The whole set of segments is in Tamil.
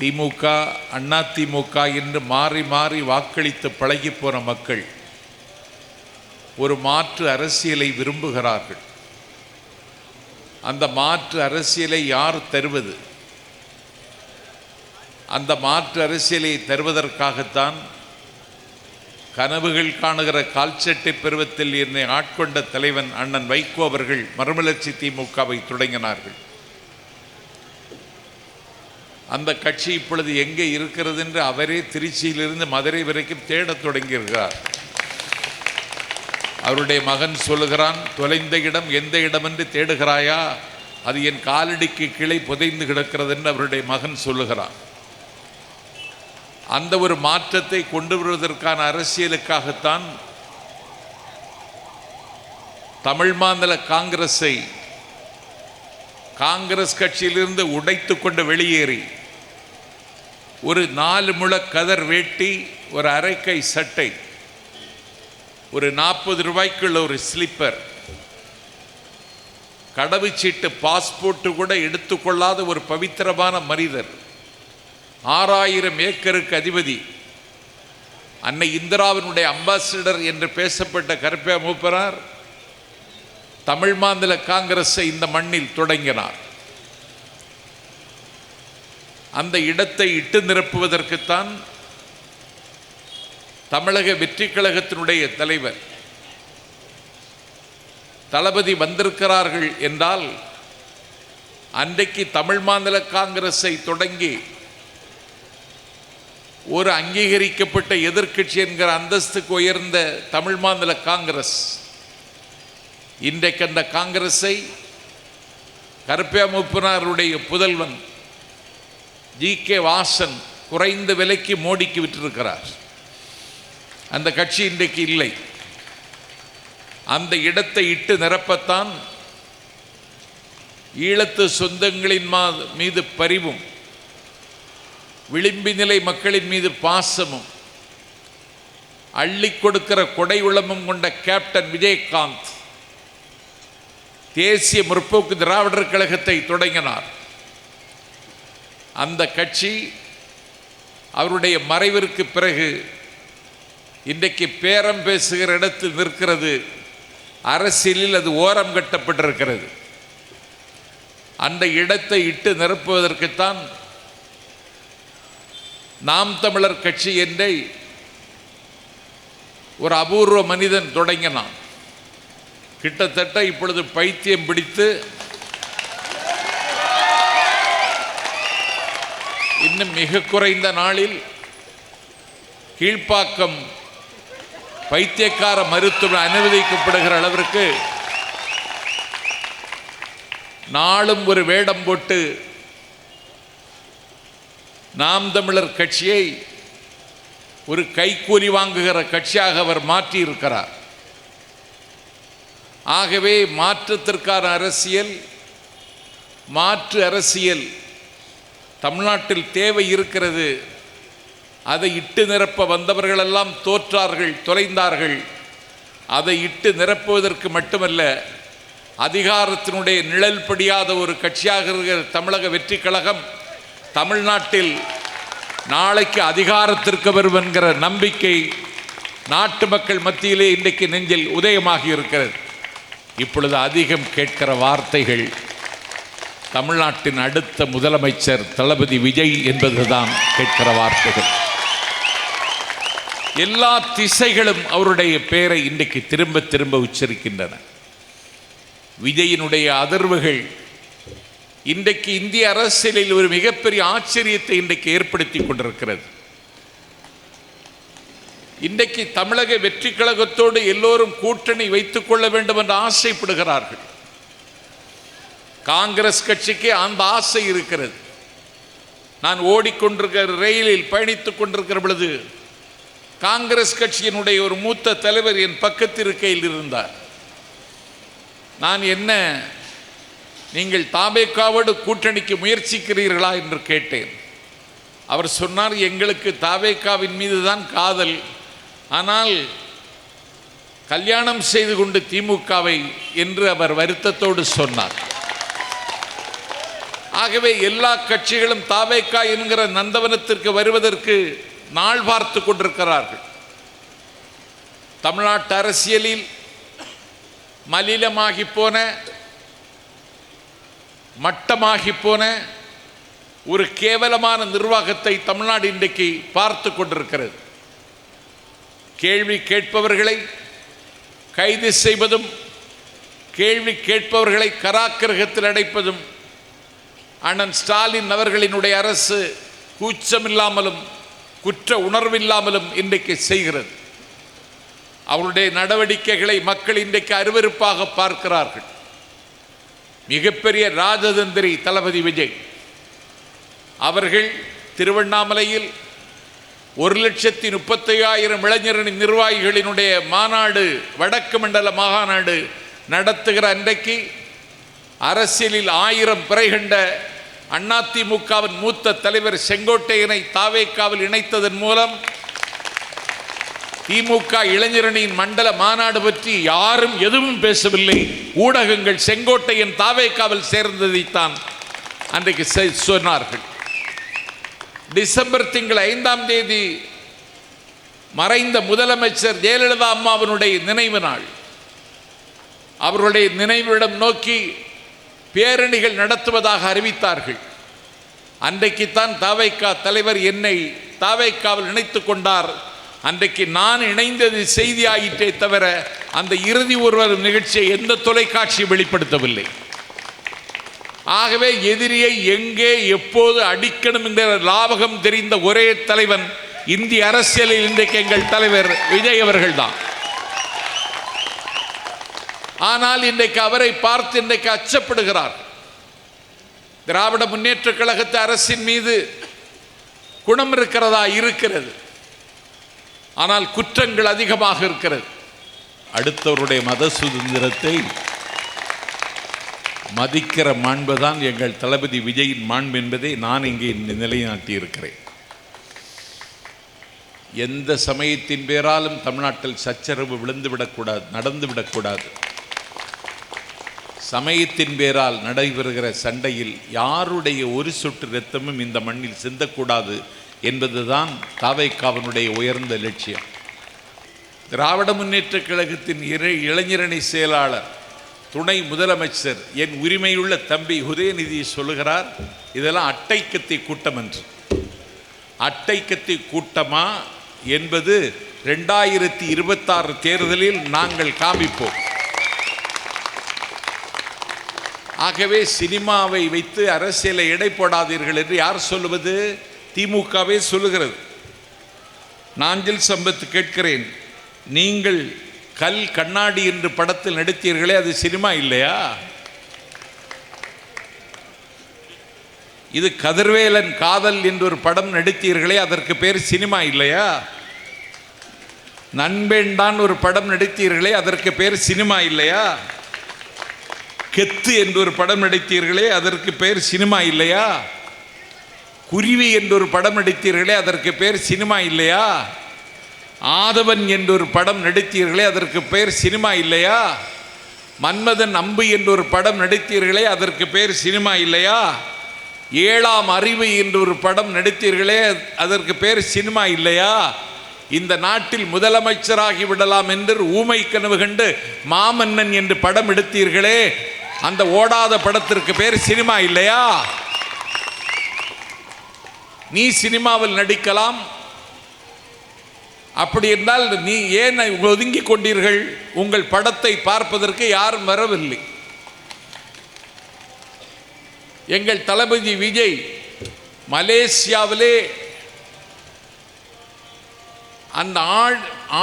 திமுக அண்ணா திமுக என்று மாறி மாறி வாக்களித்து பழகி போன மக்கள் ஒரு மாற்று அரசியலை விரும்புகிறார்கள். அந்த மாற்று அரசியலை யார் தருவது? அந்த மாற்று அரசியலை தருவதற்காகத்தான் கனவுகள் காணுகிற கால்சட்டை பருவத்தில் என்னை ஆட்கொண்ட தலைவன் அண்ணன் வைகோ அவர்கள் மறுமலர்ச்சி திமுகவை தொடங்கினார்கள். அந்த கட்சி இப்பொழுது எங்கே இருக்கிறது என்று அவரே திருச்சியிலிருந்து மதுரை வரைக்கும் தேடத் தொடங்கியிருக்கிறார். அவருடைய மகன் சொல்லுகிறான் தொலைந்த இடம் எந்த இடம் என்று தேடுகிறாயா? அது என் காலடிக்கு கிளை புதைந்து கிடக்கிறது என்று அவருடைய மகன் சொல்லுகிறான். அந்த ஒரு மாற்றத்தை கொண்டு வருவதற்கான அரசியலுக்காகத்தான் தமிழ் மாநில காங்கிரஸை காங்கிரஸ் கட்சியிலிருந்து உடைத்து கொண்டு வெளியேறி ஒரு நாலு முழ கதர் வேட்டி ஒரு அரைக்கை சட்டை ஒரு நாற்பது ரூபாய்க்குள்ள ஒரு ஸ்லிப்பர் கடவுச்சீட்டு பாஸ்போர்ட்டு கூட எடுத்துக்கொள்ளாத ஒரு பவித்திரமான மனிதர் ஆறாயிரம் ஏக்கருக்கு அதிபதி அன்னை இந்திராவினுடைய அம்பாசிடர் என்று பேசப்பட்ட கருப்பே மூப்பரார் தமிழ் மாநில காங்கிரஸை இந்த மண்ணில் தொடங்கினார். அந்த இடத்தை இட்டு நிரப்புவதற்குத்தான் தமிழக வெற்றி கழகத்தினுடைய தலைவர் தளபதி வந்திருக்கிறார்கள் என்றால் அன்றைக்கு தமிழ் மாநில காங்கிரஸை தொடங்கி ஒரு அங்கீகரிக்கப்பட்ட எதிர்க்கட்சி என்கிற அந்தஸ்துக்கு உயர்ந்த தமிழ் மாநில காங்கிரஸ் இன்றைக்கு அந்த காங்கிரஸை கருப்பே மூப்பனாருடைய புதல்வன் ஜி கே வாசன் குறைந்த விலைக்கு மோடிக்கு விட்டிருக்கிறார். அந்த கட்சி இன்றைக்கு இல்லை. அந்த இடத்தை இட்டு நிரப்பத்தான் ஈழத்து சொந்தங்களின் மா மீது பரிவும் விளிம்பி நிலை மக்களின் மீது பாசமும் அள்ளி கொடுக்கிற கொடை உளமும் கொண்ட கேப்டன் விஜயகாந்த் தேசிய முற்போக்கு திராவிடர் கழகத்தை தொடங்கினார். அந்த கட்சி அவருடைய மறைவிற்கு பிறகு இன்றைக்கு பேரம் பேசுகிற இடத்தில் நிற்கிறது. அரசியலில் அது ஓரம் கட்டப்பட்டிருக்கிறது. அந்த இடத்தை இட்டு நிரப்புவதற்குத்தான் நாம் தமிழர் கட்சி என்றே ஒரு அபூர்வ மனிதன் தொடங்கினான். கிட்டத்தட்ட இப்பொழுது பைத்தியம் பிடித்து இன்னும் மிக குறைந்த நாளில் கீழ்ப்பாக்கம் பைத்தியக்கார மருத்துவம் அனுமதிக்கப்படுகிற அளவிற்கு நாளும் ஒரு வேடம் போட்டு நாம் தமிழர் கட்சியை ஒரு கைக்கூலி வாங்குகிற கட்சியாக அவர் மாற்றியிருக்கிறார். ஆகவே மாற்றத்திற்கான அரசியல் மாற்று அரசியல் தமிழ்நாட்டில் தேவை இருக்கிறது. அதை இட்டு நிரப்ப வந்தவர்களெல்லாம் தோற்றார்கள் தொலைந்தார்கள். அதை இட்டு நிரப்புவதற்கு மட்டுமல்ல அதிகாரத்தினுடைய நிழல் படியாத ஒரு கட்சியாக இருக்கிற தமிழக வெற்றி கழகம் தமிழ்நாட்டில் நாளைக்கு அதிகாரத்திற்கு வரும் என்கிற நம்பிக்கை நாட்டு மக்கள் மத்தியிலே இன்றைக்கு நெஞ்சில் உதயமாகி இருக்கிறது. இப்பொழுது அதிகம் கேட்கிற வார்த்தைகள் தமிழ்நாட்டின் அடுத்த முதலமைச்சர் தளபதி விஜய் என்பதுதான் கேட்கிற வார்த்தைகள். எல்லா திசைகளும் அவருடைய பெயரை இன்றைக்கு திரும்ப திரும்ப உச்சரிக்கின்றன. விஜயினுடைய அதிர்வுகள் இன்றைக்கு இந்திய அரசியலில் ஒரு மிகப்பெரிய ஆச்சரியத்தை இன்றைக்கு ஏற்படுத்தி கொண்டிருக்கிறது. இன்றைக்கு தமிழக வெற்றி கழகத்தோடு எல்லோரும் கூட்டணி வைத்துக் கொள்ள வேண்டும் என்று ஆசைப்படுகிறார்கள். காங்கிரஸ் கட்சிக்கு அந்த ஆசை இருக்கிறது. நான் ஓடிக்கொண்டிருக்கிற ரயிலில் பயணித்துக் கொண்டிருக்கிற பொழுது காங்கிரஸ் கட்சியினுடைய ஒரு மூத்த தலைவர் என் பக்கத்திருக்கையில் இருந்தார். நான் என்ன நீங்கள் தாபேக்காவோடு கூட்டணிக்கு முயற்சிக்கிறீர்களா என்று கேட்டேன். அவர் சொன்னார் எங்களுக்கு தாவேக்காவின் மீது தான் காதல். ஆனால் கல்யாணம் செய்து கொண்டு திமுகவை என்று அவர் வருத்தத்தோடு சொன்னார். ஆகவே எல்லா கட்சிகளும் தாவேக்கா என்கிற நந்தவனத்திற்கு வருவதற்கு நாள் பார்த்து கொண்டிருக்கிறார்கள். தமிழ்நாட்டு அரசியலில் மலிலமாகி போன மட்டமாகி போன ஒரு கேவலமான நிர்வாகத்தை தமிழ்நாடு இன்றைக்கு பார்த்து கொண்டிருக்கிறது. கேள்வி கேட்பவர்களை கைது செய்வதும் கேள்வி கேட்பவர்களை கராக்கிரகத்தில் அடைப்பதும் அண்ணன் ஸ்டாலின் அவர்களினுடைய அரசு கூச்சமில்லாமலும் குற்ற உணர்வில்லாமலும் இன்றைக்கு செய்கிறது. அவருடைய நடவடிக்கைகளை மக்கள் இன்றைக்கு அருவருப்பாக பார்க்கிறார்கள். மிகப்பெரிய ராஜதந்திரி தளபதி விஜய். அவர்கள் திருவண்ணாமலையில் ஒரு லட்சத்தி முப்பத்தையாயிரம் இளைஞரணி நிர்வாகிகளினுடைய மாநாடு வடக்கு மண்டல மாகாநாடு நடத்துகிற அன்றைக்கு அரசியலில் ஆயிரம் பிறை கண்ட அதிமுகவின் மூத்த தலைவர் செங்கோட்டையனை தாவேக்காவில் இணைத்ததன் மூலம் திமுக இளைஞரணியின் மண்டல மாநாடு பற்றி யாரும் எதுவும் பேசவில்லை. ஊடகங்கள் செங்கோட்டையன் தாவேக்காவில் சேர்ந்ததைத்தான் அன்றைக்கு செ- சொன்னார்கள். டிசம்பர் திங்கள் ஐந்தாம் தேதி மறைந்த முதலமைச்சர் ஜெயலலிதா அம்மாவினுடைய நினைவு நாள். அவர்களுடைய நினைவிடம் நோக்கி பேரணிகள் நடத்துவதாக அறிவித்தார்கள். அன்றைக்குத்தான் தாவைக்கா தலைவர் என்னை தாவைக்காவில் இணைத்து கொண்டார். அன்றைக்கு நான் இணைந்தது செய்தியாயிற்றே தவிர அந்த இறுதி ஒருவர் நிகழ்ச்சியை எந்த தொலைக்காட்சியும் வெளிப்படுத்தவில்லை. ஆகவே எதிரியை எங்கே எப்போது அடிக்கணும் என்ற லாபகம் தெரிந்த ஒரே தலைவன் இந்திய அரசியலில் இன்றைக்கு எங்கள் தலைவர் விஜய் அவர்கள்தான். ஆனால் இன்றைக்கு அவரை பார்த்து இன்றைக்கு அச்சப்படுகிறார். திராவிட முன்னேற்ற கழகத்து அரசின் மீது குணம் இருக்கிறதா? இருக்கிறது. ஆனால் குற்றங்கள் அதிகமாக இருக்கிறது. அடுத்தவருடைய மத சுதந்திரத்தை மதிக்கிற மாண்புதான் எங்கள் தளபதி விஜயின் மாண்பு என்பதை நான் இங்கே நிலைநாட்டியிருக்கிறேன். எந்த சமயத்தின் பேராலும் தமிழ்நாட்டில் சச்சரவு விழுந்து விடக்கூடாது நடந்து விடக்கூடாது. சமயத்தின் பேரால் நடைபெறுகிற சண்டையில் யாருடைய ஒரு சொட்டு இரத்தமும் இந்த மண்ணில் சிந்தக்கூடாது என்பதுதான் தாவைக்காவனுடைய உயர்ந்த லட்சியம். திராவிட முன்னேற்ற கழகத்தின் இறை இளைஞரணி செயலாளர் துணை முதலமைச்சர் என் உரிமையுள்ள தம்பி உதயநிதி சொல்லுகிறார் இதெல்லாம் அட்டைக்கத்தி கூட்டம் என்று. அட்டைக்கத்தி கூட்டமா என்பது ரெண்டாயிரத்தி இருபத்தாறு தேர்தலில் நாங்கள் காமிப்போம். ஆகவே சினிமாவை வைத்து அரசியலை எடை போடாதீர்கள் என்று யார் சொல்லுவது? திமுகவே சொல்லுகிறது. நாஞ்சில் சம்பத் கேட்கிறேன் நீங்கள் கல் கண்ணாடி என்று படத்தில் நடித்தீர்களே அது சினிமா இல்லையா? இது கதிர்வேலன் காதல் என்று ஒரு படம் நடித்தீர்களே அதற்கு பேர் சினிமா இல்லையா? நண்பேண்டான் ஒரு படம் நடித்தீர்களே அதற்கு பேர் சினிமா இல்லையா? கெத்து என்று ஒரு படம் நடித்தீர்களே அதற்கு பேர் சினிமா இல்லையா? குருவி என்று ஒரு படம் நடித்தீர்களே அதற்கு பேர் சினிமா இல்லையா? ஆதவன் என்று ஒரு படம் நடித்தீர்களே அதற்கு பேர் சினிமா இல்லையா? மன்மதன் அம்பு என்று ஒரு படம் நடித்தீர்களே அதற்கு பேர் சினிமா இல்லையா? ஏழாம் அறிவு என்று ஒரு படம் நடித்தீர்களே அதற்கு பேர் சினிமா இல்லையா? இந்த நாட்டில் முதலமைச்சராகி விடலாம் என்று ஊமை கனவு கண்டு மாமன்னன் என்று படம் எடுத்தீர்களே அந்த ஓடாத படத்திற்கு பேர் சினிமா இல்லையா? நீ சினிமாவில் நடிக்கலாம் அப்படி இருந்தால் நீ ஏன் ஒதுங்கி கொண்டீர்கள்? உங்கள் படத்தை பார்ப்பதற்கு யாரும் வரவில்லை. எங்கள் தளபதி விஜய் மலேசியாவிலே அந்த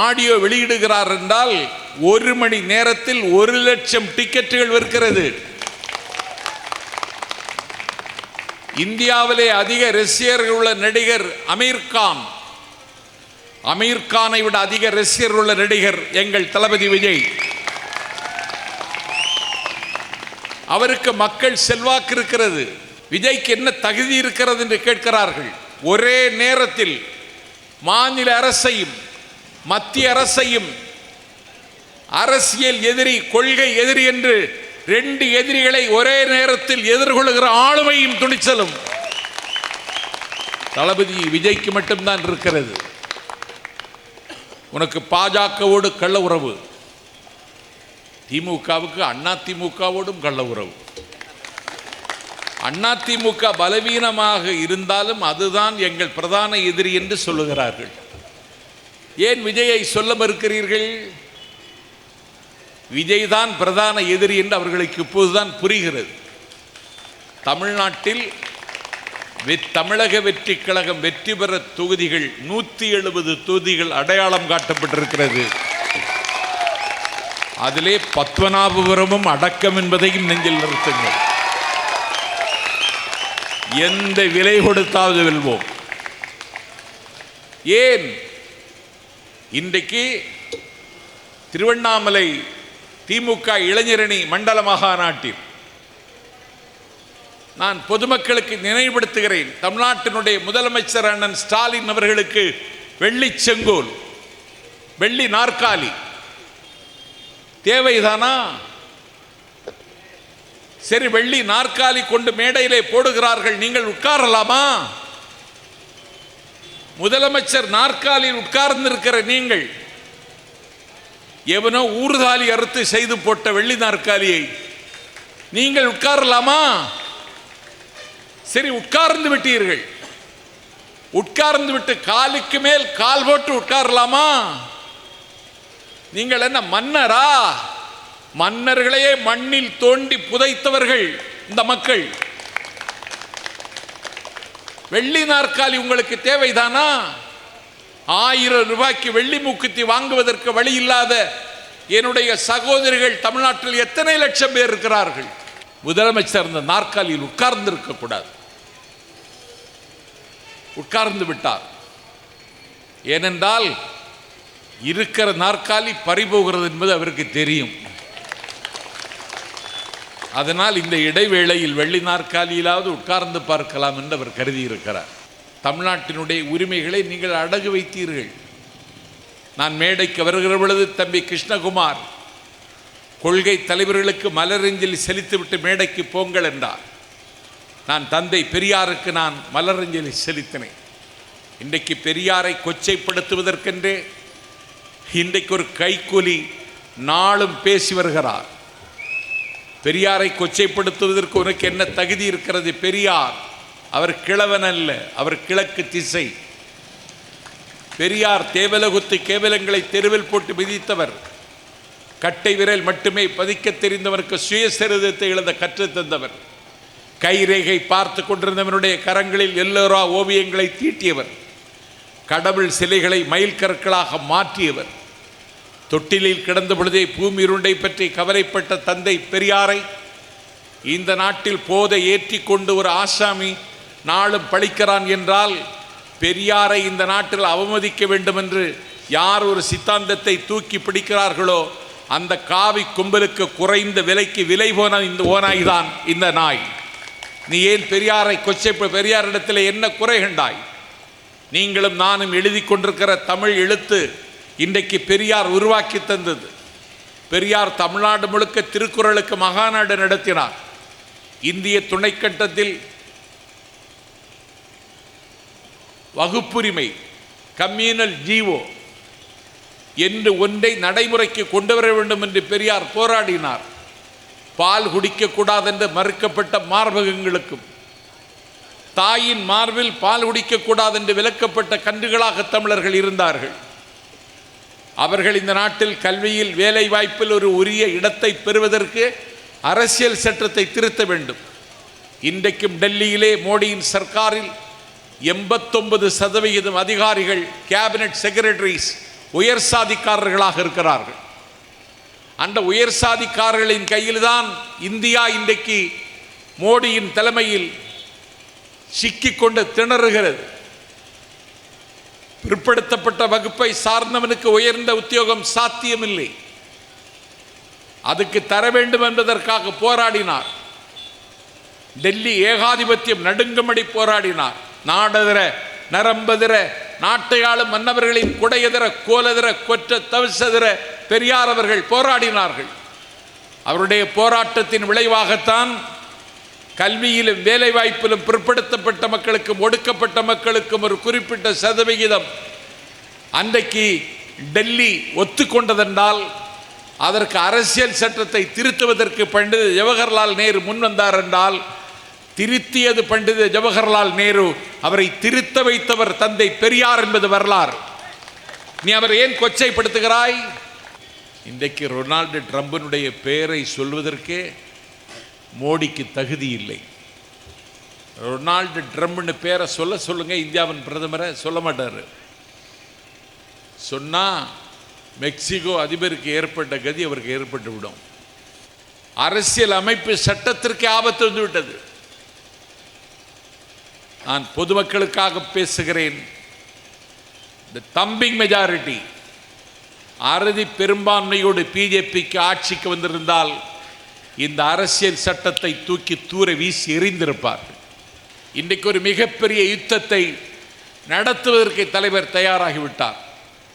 ஆடியோ வெளியிடுகிறார் என்றால் ஒரு மணி நேரத்தில் ஒரு லட்சம் டிக்கெட்டுகள் விற்கிறது. இந்தியாவிலே அதிக ரசிகர்கள் உள்ள நடிகர் அமீர் கான் அமீர் கானை விட அதிக ரசிகர் உள்ள நடிகர் எங்கள் தளபதி விஜய். அவருக்கு மக்கள் செல்வாக்கு இருக்கிறது. விஜய்க்கு என்ன தகுதி இருக்கிறது என்று கேட்கிறார்கள். ஒரே நேரத்தில் மாநில அரசையும் மத்திய அரசையும் அரசியல் எதிரி கொள்கை எதிரி என்று ரெண்டு எதிரிகளை ஒரே நேரத்தில் எதிர்கொள்கிற ஆளுமையும் துணிச்சலும். தளபதி விஜய்க்கு மட்டும்தான் இருக்கிறது. உனக்கு பாஜகவோடு கள்ள உறவு. திமுகவுக்கு அண்ணா திமுகவோடும் கள்ள உறவு. அண்ணா திமுக பலவீனமாக இருந்தாலும் அதுதான் எங்கள் பிரதான எதிரி என்று சொல்லுகிறார்கள். ஏன் விஜயை சொல்ல மறுக்கிறீர்கள்? விஜய் தான் பிரதான எதிரி என்று அவர்களுக்கு இப்போதுதான் புரிகிறது. தமிழ்நாட்டில் தமிழக வெற்றி கழகம் வெற்றி பெற தொகுதிகள் நூற்றி எழுபது தொகுதிகள் அடையாளம் காட்டப்பட்டிருக்கிறது. அதிலே பத்மநாபபுரமும் அடக்கம் என்பதையும் நெஞ்சில் நிறுத்துங்கள். எந்த விலை கொடுத்தாவது வெல்வோம். ஏன்? இன்றைக்கு திருவண்ணாமலை திமுக இளைஞரணி மண்டல மகாநாட்டில் நான் பொதுமக்களுக்கு நினைவுபடுத்துகிறேன். தமிழ்நாட்டினுடைய முதலமைச்சர் அண்ணன் ஸ்டாலின் அவர்களுக்கு வெள்ளி செங்கோல் வெள்ளி நாற்காலி. தேவைதானா? சரி வெள்ளி நாற்காலி கொண்டு மேடையிலே போடுகிறார்கள். நீங்கள் உட்காரலாமா? முதலமைச்சர் நாற்காலியில் உட்கார்ந்திருக்கிற நீங்கள் எவனோ ஊர்தாலி அறுத்து செய்து போட்ட வெள்ளி நாற்காலியை நீங்கள் உட்காரலாமா? சரி உட்கார்ந்து விட்டீர்கள். உட்கார்ந்து விட்டு காலுக்கு மேல் கால் போட்டு உட்காரலாமா? நீங்கள் என்ன மன்னரா? மன்னர்களையே மண்ணில் தோண்டி புதைத்தவர்கள் இந்த மக்கள். வெள்ளி நாற்காலி உங்களுக்கு தேவைதானா? ஆயிரம் ரூபாய்க்கு வெள்ளி மூக்குத்தி வாங்குவதற்கு வழி இல்லாத என்னுடைய சகோதரிகள் தமிழ்நாட்டில் எத்தனை லட்சம் பேர் இருக்கிறார்கள்? முதலமைச்சர் இந்த நாற்காலியில் உட்கார்ந்து இருக்கக்கூடாது உட்கார்ந்து விட்டார். ஏனென்றால் இருக்கிற நாற்காலி பறிபோகிறது என்பது அவருக்கு தெரியும். அதனால் இந்த இடைவேளையில் வெள்ளி நாற்காலியிலாவது உட்கார்ந்து பார்க்கலாம் என்று அவர் கருதி இருக்கிறார் தமிழ்நாட்டினுடைய உரிமைகளை நீங்கள் அடகு வைத்தீர்கள். நான் மேடைக்கு வருகிற பொழுது தம்பி கிருஷ்ணகுமார் கொள்கை தலைவர்களுக்கு மலரஞ்சலி செலுத்திவிட்டு மேடைக்கு போங்கள் என்றார். நான் தந்தை பெரியாருக்கு நான் மலரஞ்சலி செலுத்தினேன். இன்றைக்கு பெரியாரை கொச்சைப்படுத்துவதற்கென்றே இன்றைக்கு ஒரு கைக்கூலி நாளும் பேசி வருகிறார். பெரியாரை கொச்சைப்படுத்துவதற்கு உனக்கு என்ன தகுதி இருக்கிறது பெரியார்? அவர் கிழவன் அல்ல அவர் கிழக்கு திசை. பெரியார் தேவலகுத்து கேவலங்களை தெருவில் போட்டு மிதித்தவர். கட்டை விரல் மட்டுமே பதிக்க தெரிந்தவருக்கு சுயசரிதத்தை எழுத கற்றுத்தந்தவர் தந்தவர். கைரேகை பார்த்து கொண்டிருந்தவனுடைய கரங்களில் எல்லோரா ஓவியங்களை தீட்டியவர். கடவுள் சிலைகளை மயில் கற்களாக மாற்றியவர். தொட்டிலில் கிடந்த பொழுதே பூமி உருண்டை பற்றி கவலைப்பட்ட தந்தை பெரியாரை இந்த நாட்டில் போதை ஏற்றி கொண்டு ஒரு ஆசாமி நாளும் பழிக்கிறான் என்றால் பெரியாரை இந்த நாட்டில் அவமதிக்க வேண்டும் என்று யார் ஒரு சித்தாந்தத்தை தூக்கி பிடிக்கிறார்களோ அந்த காவி கும்பலுக்கு குறைந்த விலைக்கு விலை போன இந்த ஓநாய்தான் இந்த நாய். நீ ஏன் பெரியாரை கொச்சை பெரியாரிடத்தில் என்ன குறைகண்டாய் நீங்களும் நானும் எழுதி கொண்டிருக்கிற தமிழ் எழுத்து இன்றைக்கு பெரியார் உருவாக்கி தந்தது. பெரியார் தமிழ்நாடு முழுக்க திருக்குறளுக்கு மகாநாடு நடத்தினார். இந்திய துணைக்கண்டத்தில் வகுப்புரிமை கம்யூனல் ஜீவோ என்று ஒன்றை நடைமுறைக்கு கொண்டு வர வேண்டும் என்று பெரியார் போராடினார். பால் குடிக்கக்கூடாது என்று மறுக்கப்பட்ட மார்பகங்களுக்கும் தாயின் மார்பில் பால் குடிக்கக்கூடாது என்று விலக்கப்பட்ட கன்றுகளாக தமிழர்கள் இருந்தார்கள். அவர்கள் இந்த நாட்டில் கல்வியில் வேலை வாய்ப்பில் ஒரு உரிய இடத்தை பெறுவதற்கு அரசியல் சட்டத்தை திருத்த வேண்டும். இன்றைக்கும் டெல்லியிலே மோடியின் சர்க்காரில் எண்பத்தொன்பது சதவிகிதம் அதிகாரிகள் கேபினட் செக்ரட்டரிஸ் உயர் சாதிக்காரர்களாக இருக்கிறார்கள். அந்த உயர் சாதிக்காரர்களின் கையில்தான் இந்தியா இன்றைக்கு மோடியின் தலைமையில் சிக்கிக்கொண்டு திணறுகிறது. பிற்படுத்தப்பட்ட வகுப்பை சார்ந்தவனுக்கு உயர்ந்த உத்தியோகம் சாத்தியமில்லை. அதுக்கு தர வேண்டும் என்பதற்காக போராடினார். டெல்லி ஏகாதிபத்தியம் நடுங்கும்படி போராடினார். நாடதிர நரம்பதிர நாட்டை ஆளும் மன்னவர்களின் குடையெதிர கோலெதிர கொற்ற தவிசெதிர பெரியார் அவர்கள் போராடினார்கள். அவருடைய போராட்டத்தின் விளைவாகத்தான் கல்வியிலும் வேலைவாய்ப்பிலும் பிற்படுத்தப்பட்ட மக்களுக்கும் ஒடுக்கப்பட்ட மக்களுக்கும் ஒரு குறிப்பிட்ட சதவிகிதம் அன்றைக்கு டெல்லி ஒத்துக்கொண்டதென்றால் அதற்கு அரசியல் சட்டத்தை திருத்துவதற்கு பண்டித ஜவஹர்லால் நேரு முன்வந்தார் என்றால் திருத்தியது பண்டித ஜவஹர்லால் நேரு. அவரை திருத்த வைத்தவர் தந்தை பெரியார் என்பது வரலாறு. நீ அவர் ஏன் கொச்சைப்படுத்துகிறாய்? இன்றைக்கு ரொனால்டு ட்ரம்பினுடைய பெயரை சொல்வதற்கே மோடிக்கு தகுதி இல்லை. ரொனால்டு ட்ரம்ப்னு பேரை சொல்ல சொல்லுங்கள் இந்தியாவின் பிரதமரை சொல்ல மாட்டார். சொன்னால் மெக்சிகோ அதிபருக்கு ஏற்பட்ட கதி அவருக்கு ஏற்பட்டு விடும். அரசியல் அமைப்பு சட்டத்திற்கு ஆபத்து வந்து விட்டது நான் பொதுமக்களுக்காக பேசுகிறேன். இந்த தம்பிங் மெஜாரிட்டி அறுதி பெரும்பான்மையோடு பிஜேபிக்கு ஆட்சிக்கு வந்திருந்தால் இந்த அரசியல் சட்டத்தை தூக்கி தூர வீசி எறிந்திருப்பார்கள். இன்றைக்கு ஒரு மிகப்பெரிய யுத்தத்தை நடத்துவதற்கு தலைவர் தயாராகிவிட்டார்.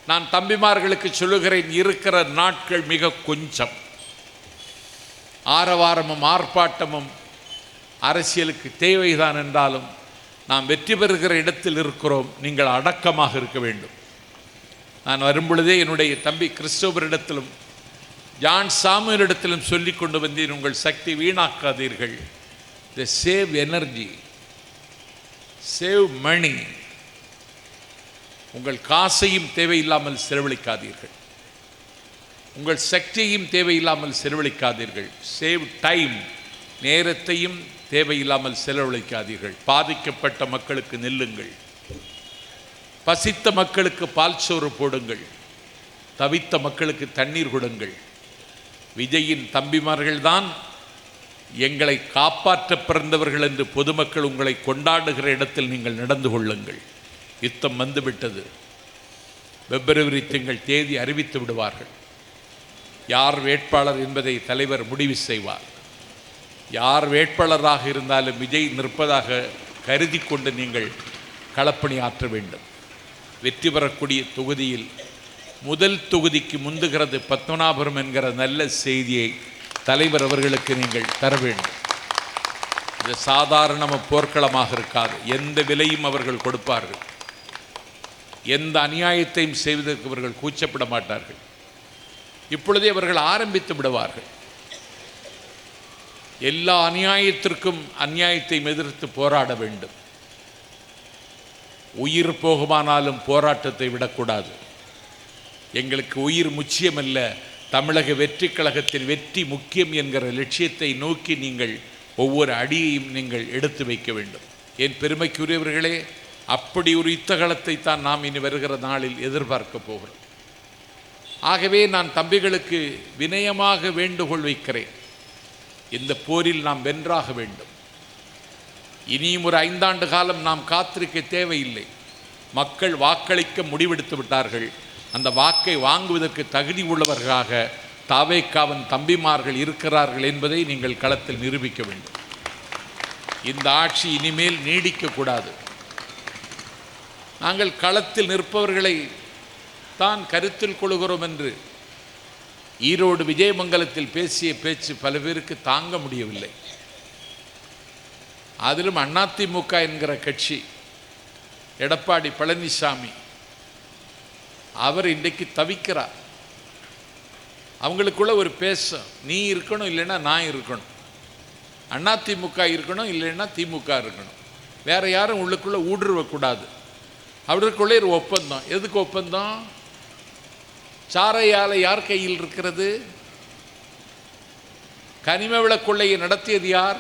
நான் தம்பிமார்களுக்கு சொல்லுகிறேன் இருக்கிற நாட்கள் மிக கொஞ்சம். ஆரவாரமும் ஆர்ப்பாட்டமும் அரசியலுக்கு தேவைதான் என்றாலும் நாம் வெற்றி பெறுகிற இடத்தில் இருக்கிறோம். நீங்கள் அடக்கமாக இருக்க வேண்டும். நான் வரும்பொழுதே என்னுடைய தம்பி கிறிஸ்தோபரிடத்திலும் ஜான் சாமுவேலிடத்திலும் சொல்லி கொண்டு வந்தேன் உங்கள் சக்தி வீணாக்காதீர்கள். The save energy save money உங்கள் காசையும் தேவையில்லாமல் செலவழிக்காதீர்கள். உங்கள் சக்தியையும் தேவையில்லாமல் செலவழிக்காதீர்கள். சேவ் டைம் நேரத்தையும் தேவையில்லாமல் செலவழிக்காதீர்கள். பாதிக்கப்பட்ட மக்களுக்கு நில்லுங்கள். பசித்த மக்களுக்கு பால் சோறு போடுங்கள். தவித்த மக்களுக்கு தண்ணீர் கொடுங்கள். விஜயின் தம்பிமார்கள்தான் எங்களை காப்பாற்ற பிறந்தவர்கள் என்று பொதுமக்கள் உங்களை கொண்டாடுகிற இடத்தில் நீங்கள் நடந்து கொள்ளுங்கள். யுத்தம் வந்துவிட்டது. பிப்ரவரி திங்கள் தேதி அறிவித்து விடுவார்கள். யார் வேட்பாளர் என்பதை தலைவர் முடிவு செய்வார். யார் வேட்பாளராக இருந்தாலும் விஜய் நிற்பதாக கருதி கொண்டு நீங்கள் களப்பணி ஆற்ற வேண்டும். வெற்றி பெறக்கூடிய தொகுதியில் முதல் தொகுதிக்கு முந்துகிறது பத்மநாபுரம் என்கிற நல்ல செய்தியை தலைவர் அவர்களுக்கு நீங்கள் தர வேண்டும். இது சாதாரண போர்க்களமாக இருக்காது. எந்த விலையும் அவர்கள் கொடுப்பார்கள். எந்த அநியாயத்தையும் செய்வதற்கு இவர்கள் கூச்சப்பட மாட்டார்கள். இப்பொழுதே அவர்கள் ஆரம்பித்து விடுவார்கள். எல்லா அநியாயத்திற்கும் அநியாயத்தை எதிர்த்து போராட வேண்டும். உயிர் போகுமானாலும் போராட்டத்தை விடக்கூடாது. எங்களுக்கு உயிர் முச்சியமல்ல தமிழக வெற்றி கழகத்தில் வெற்றி முக்கியம் என்கிற லட்சியத்தை நோக்கி நீங்கள் ஒவ்வொரு அடியையும் நீங்கள் எடுத்து வைக்க வேண்டும். என் பெருமைக்குரியவர்களே அப்படி ஒரு யுத்தகலத்தை தான் நாம் இனி வருகிற நாளில் எதிர்பார்க்க போகிறோம். ஆகவே நான் தம்பிகளுக்கு வினயமாக வேண்டுகோள் வைக்கிறேன். இந்த போரில் நாம் வென்றாக வேண்டும். இனியும் ஒரு ஐந்தாண்டு காலம் நாம் காத்திருக்க தேவையில்லை. மக்கள் வாக்களிக்க முடிவெடுத்து விட்டார்கள். அந்த வாக்கை வாங்குவதற்கு தகுதி உள்ளவர்களாக தாவேக்காவன் தம்பிமார்கள் இருக்கிறார்கள் என்பதை நீங்கள் களத்தில் நிரூபிக்க வேண்டும். இந்த ஆட்சி இனிமேல் நீடிக்கக்கூடாது நாங்கள் களத்தில் நிற்பவர்களை தான் கருத்தில் கொள்கிறோம் என்று ஈரோடு விஜயமங்கலத்தில் பேசிய பேச்சு பல பேருக்கு தாங்க முடியவில்லை. அதிலும் அதிமுக என்கிற கட்சி எடப்பாடி பழனிசாமி அவர் இன்றைக்கு தவிக்கிறார். அவங்களுக்குள்ள ஒரு பேசம் நீ இருக்கணும் இல்லைன்னா நான் இருக்கணும். அதிமுக இருக்கணும் இல்லைன்னா திமுக இருக்கணும். வேற யாரும் உள்ளுக்குள்ளே ஊடுருவக்கூடாது. அவருக்குள்ளே ஒரு ஒப்பந்தம். எதுக்கு ஒப்பந்தம்? சாரையாலை யார் கையில் இருக்கிறது? கனிம விளக்கொள்ளையை நடத்தியது யார்?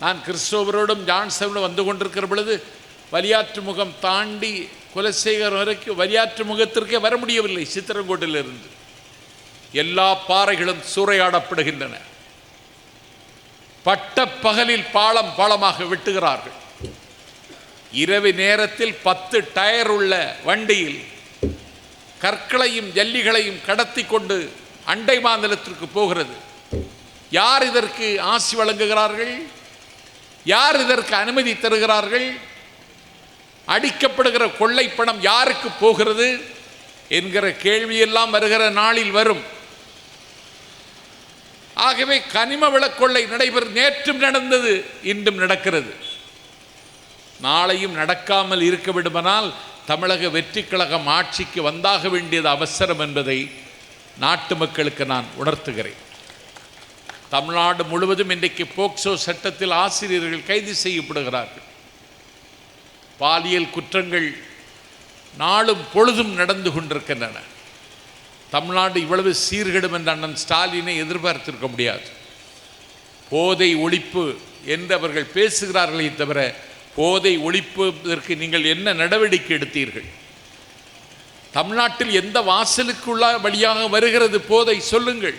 நான் கிறிஸ்தவரோடும் ஜான்சனும் வந்து கொண்டிருக்கிற பொழுது வலியாற்று முகம் தாண்டி குலசேகர் வரைக்கும் வலியாற்று முகத்திற்கே வர முடியவில்லை சித்திரங்கோட்டிலிருந்து. எல்லா பாறைகளும் சூறையாடப்படுகின்றன. பட்ட பகலில் பாலம் பாலமாக வெட்டுகிறார்கள். இரவு நேரத்தில் பத்து டயர் உள்ள வண்டியில் கற்களையும் ஜல்லிகளையும் கடத்தி கொண்டு அண்டை மாநிலத்திற்கு போகிறது. யார் இதற்கு ஆசி வழங்குகிறார்கள்? யார் இதற்கு அனுமதி தருகிறார்கள்? அடிக்கப்படுகிற கொள்ளை பணம் யாருக்கு போகிறது? என்கிற கேள்வியெல்லாம் வருகிற நாளில் வரும். ஆகவே கனிம விளக்கொள்ளை நடைபெறும் நேற்றும் நடந்தது இன்றும் நடக்கிறது. நாளையும் நடக்காமல் இருக்க விடுமானால் தமிழக வெற்றி கழகம் ஆட்சிக்கு வந்தாக வேண்டியது அவசரம் என்பதை நாட்டு மக்களுக்கு நான் உணர்த்துகிறேன். தமிழ்நாடு முழுவதும் இன்றைக்கு போக்சோ சட்டத்தில் ஆசிரியர்கள் கைது செய்யப்படுகிறார்கள். பாலியல் குற்றங்கள் நாளும் பொழுதும் நடந்து கொண்டிருக்கின்றன. தமிழ்நாடு இவ்வளவு சீர்கெடும் என்ற அண்ணன் ஸ்டாலினை எதிர்பார்த்திருக்க முடியாது. போதை ஒழிப்பு என்று அவர்கள் பேசுகிறார்களே தவிர போதை ஒழிப்பதற்கு நீங்கள் என்ன நடவடிக்கை எடுத்தீர்கள்? தமிழ்நாட்டில் எந்த வாசலுக்குள்ள வழியாக வருகிறது போதை சொல்லுங்கள்.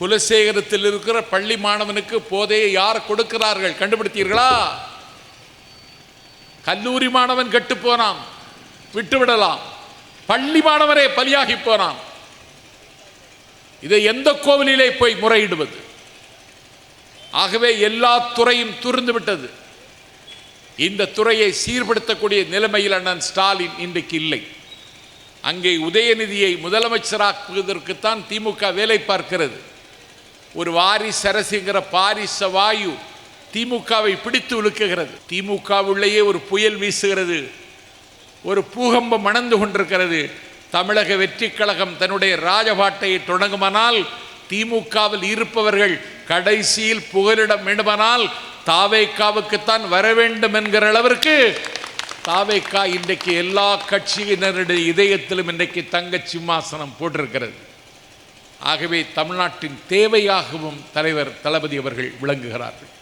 குலசேகரத்தில் இருக்கிற பள்ளி மாணவனுக்கு போதையை யார் கொடுக்கிறார்கள்? கண்டுபிடித்தீர்களா? கல்லூரி மாணவன் கெட்டு போனான் விட்டுவிடலாம். பள்ளி மாணவரே பலியாகி போனான். இதை எந்த கோவிலிலே போய் முறையிடுவது? ஆகவே எல்லா துறையும் துறந்து விட்டது இந்த துறையை சீர்படுத்தக்கூடிய நிலைமையில் அண்ணன் ஸ்டாலின் இன்றைக்கு இல்லை. அங்கே உதயநிதியை முதலமைச்சராக்குவதற்குத்தான் திமுக வேலை பார்க்கிறது. ஒரு வாரிஸ் அரசுங்கிற பாரிச வாயு திமுகவை பிடித்து உலுக்குகிறது. திமுகவுள்ளேயே ஒரு புயல் வீசுகிறது. ஒரு பூகம்பம் மணந்து கொண்டிருக்கிறது. தமிழக வெற்றிக் கழகம் தன்னுடைய ராஜபாட்டையை தொடங்குமானால் திமுகவில் இருப்பவர்கள் கடைசியில் புகலிடம் வேண்டுமானால் தாவேக்காவுக்குத்தான் வர வேண்டும் என்கிற அளவிற்கு தாவேக்கா இன்றைக்கு எல்லா கட்சியினருடைய இதயத்திலும் இன்றைக்கு தங்க சிம்மாசனம் போட்டிருக்கிறது. ஆகவே தமிழ்நாட்டின் தேவையாகவும் தலைவர் தளபதி அவர்கள் விளங்குகிறார்கள்.